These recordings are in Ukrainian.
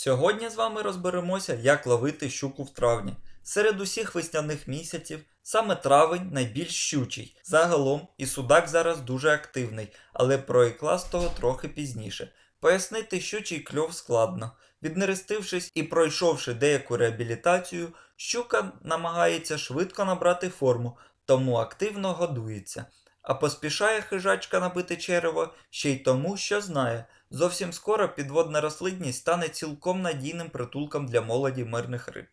Сьогодні з вами розберемося, як ловити щуку в травні. Серед усіх весняних місяців саме травень найбільш щучий. Загалом і судак зараз дуже активний, але про іклас того трохи пізніше. Пояснити щучий кльов складно. Віднерестившись і пройшовши деяку реабілітацію, щука намагається швидко набрати форму, тому активно годується. А поспішає хижачка набити черево ще й тому, що знає, зовсім скоро підводна рослинність стане цілком надійним притулком для молоді мирних риб.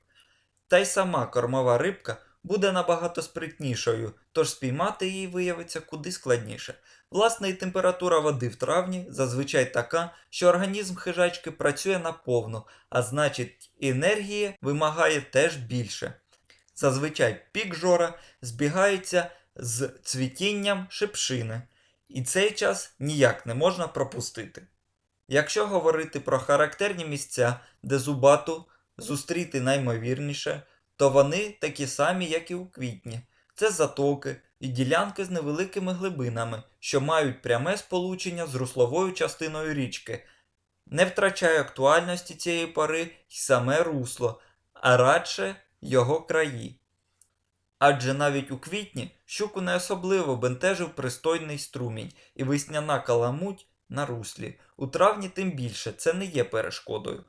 Та й сама кормова рибка буде набагато спритнішою, тож спіймати її виявиться куди складніше. Власне, і температура води в травні зазвичай така, що організм хижачки працює наповну, а значить, енергії вимагає теж більше. Зазвичай пік жора збігається з цвітінням шипшини, і цей час ніяк не можна пропустити. Якщо говорити про характерні місця, де зубату зустріти наймовірніше, то вони такі самі, як і у квітні. Це затоки і ділянки з невеликими глибинами, що мають пряме сполучення з русловою частиною річки. Не втрачає актуальності цієї пори й саме русло, а радше його краї. Адже навіть у квітні щуку не особливо бентежив пристойний струмінь і весняна каламуть на руслі. У травні тим більше це не є перешкодою.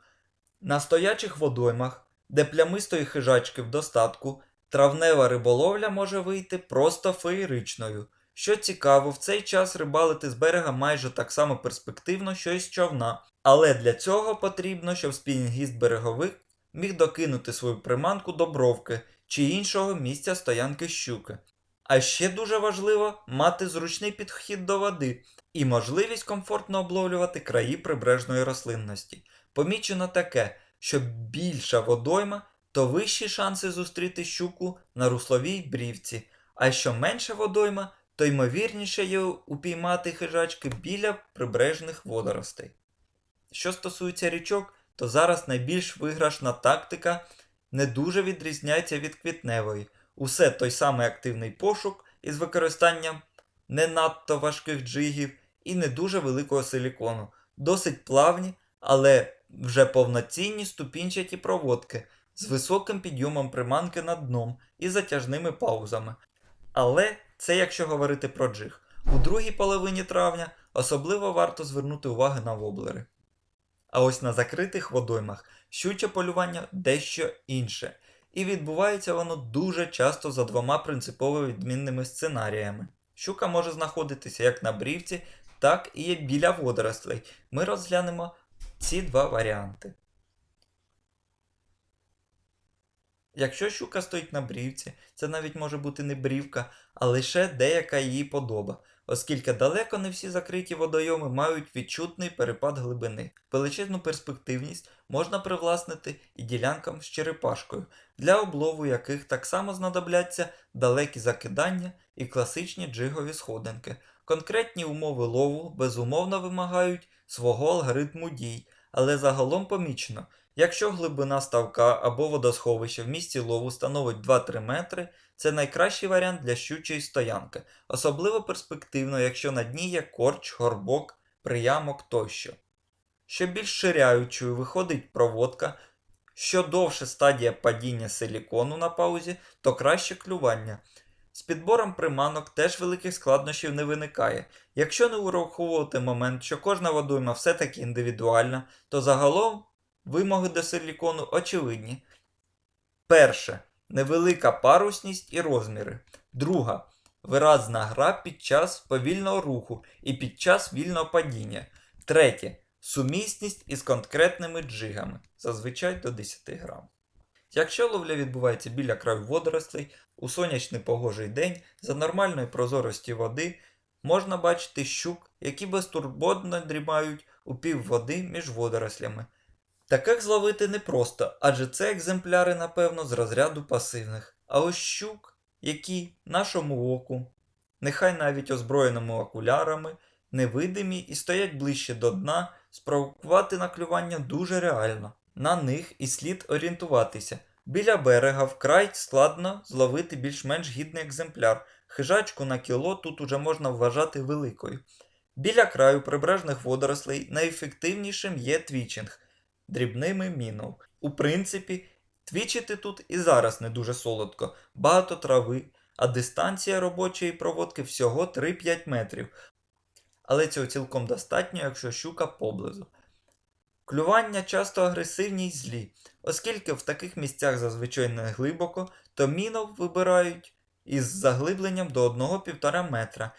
На стоячих водоймах, де плямистої хижачки в достатку, травнева риболовля може вийти просто феєричною. Що цікаво, в цей час рибалити з берега майже так само перспективно, що й з човна. Але для цього потрібно, щоб спінінгіст береговик міг докинути свою приманку до бровки чи іншого місця стоянки щуки. А ще дуже важливо мати зручний підхід до води і можливість комфортно обловлювати краї прибережної рослинності. Помічено таке, що більша водойма, то вищі шанси зустріти щуку на русловій брівці, а що менша водойма, то ймовірніше є упіймати хижачки біля прибережних водоростей. Що стосується річок, то зараз найбільш виграшна тактика не дуже відрізняється від квітневої. Усе той самий активний пошук із використанням не надто важких джигів і не дуже великого силікону, досить плавні, але вже повноцінні ступінчаті проводки з високим підйомом приманки над дном і затяжними паузами. Але це якщо говорити про джиг. У другій половині травня особливо варто звернути увагу на воблери. А ось на закритих водоймах щуче полювання дещо інше, і відбувається воно дуже часто за двома принципово відмінними сценаріями. Щука може знаходитися як на брівці, так і біля водорослей. Ми розглянемо ці два варіанти. Якщо щука стоїть на брівці, це навіть може бути не брівка, а лише деяка її подоба, оскільки далеко не всі закриті водойоми мають відчутний перепад глибини. Величезну перспективність можна привласнити і ділянкам з черепашкою, для облову яких так само знадобляться далекі закидання і класичні джигові сходинки. Конкретні умови лову безумовно вимагають свого алгоритму дій, але загалом помічено, якщо глибина ставка або водосховища в місці лову становить 2-3 метри, це найкращий варіант для щучої стоянки, особливо перспективно, якщо на дні є корч, горбок, приямок тощо. Що більш ширяючою виходить проводка, що довше стадія падіння силікону на паузі, то краще клювання. З підбором приманок теж великих складнощів не виникає. Якщо не ураховувати момент, що кожна водойма все-таки індивідуальна, то загалом вимоги до силікону очевидні. Перше. Невелика парусність і розміри. Друга. Виразна гра під час повільного руху і під час вільного падіння. Третє. Сумісність із конкретними джигами, зазвичай до 10 грам. Якщо ловля відбувається біля краю водорослей, у сонячний погожий день за нормальної прозорості води можна бачити щук, які безтурботно дрімають у пів води між водорослями. Таких зловити непросто, адже це екземпляри, напевно, з розряду пасивних. А ось щук, які нашому оку, нехай навіть озброєному окулярами, невидимі і стоять ближче до дна, спровокувати на клювання дуже реально. На них і слід орієнтуватися. Біля берега вкрай складно зловити більш-менш гідний екземпляр. Хижачку на кіло тут уже можна вважати великою. Біля краю прибережних водорослей найефективнішим є твічинг. Дрібними мінов. У принципі, твічити тут і зараз не дуже солодко, багато трави, а дистанція робочої проводки всього 3-5 метрів. Але цього цілком достатньо, якщо щука поблизу. Клювання часто агресивні й злі, оскільки в таких місцях зазвичай не глибоко, то мінов вибирають із заглибленням до 1-1,5 метра.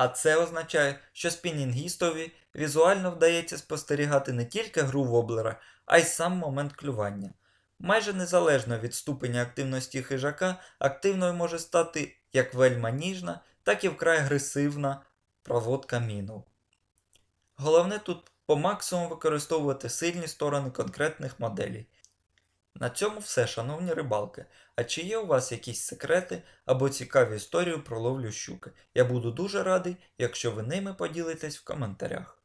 А це означає, що спінінгістові візуально вдається спостерігати не тільки гру воблера, а й сам момент клювання. Майже незалежно від ступеня активності хижака, активною може стати як вельма ніжна, так і вкрай агресивна проводка мінов. Головне тут по максимуму використовувати сильні сторони конкретних моделей. На цьому все, шановні рибалки. А чи є у вас якісь секрети або цікаві історії про ловлю щуки? Я буду дуже радий, якщо ви ними поділитесь в коментарях.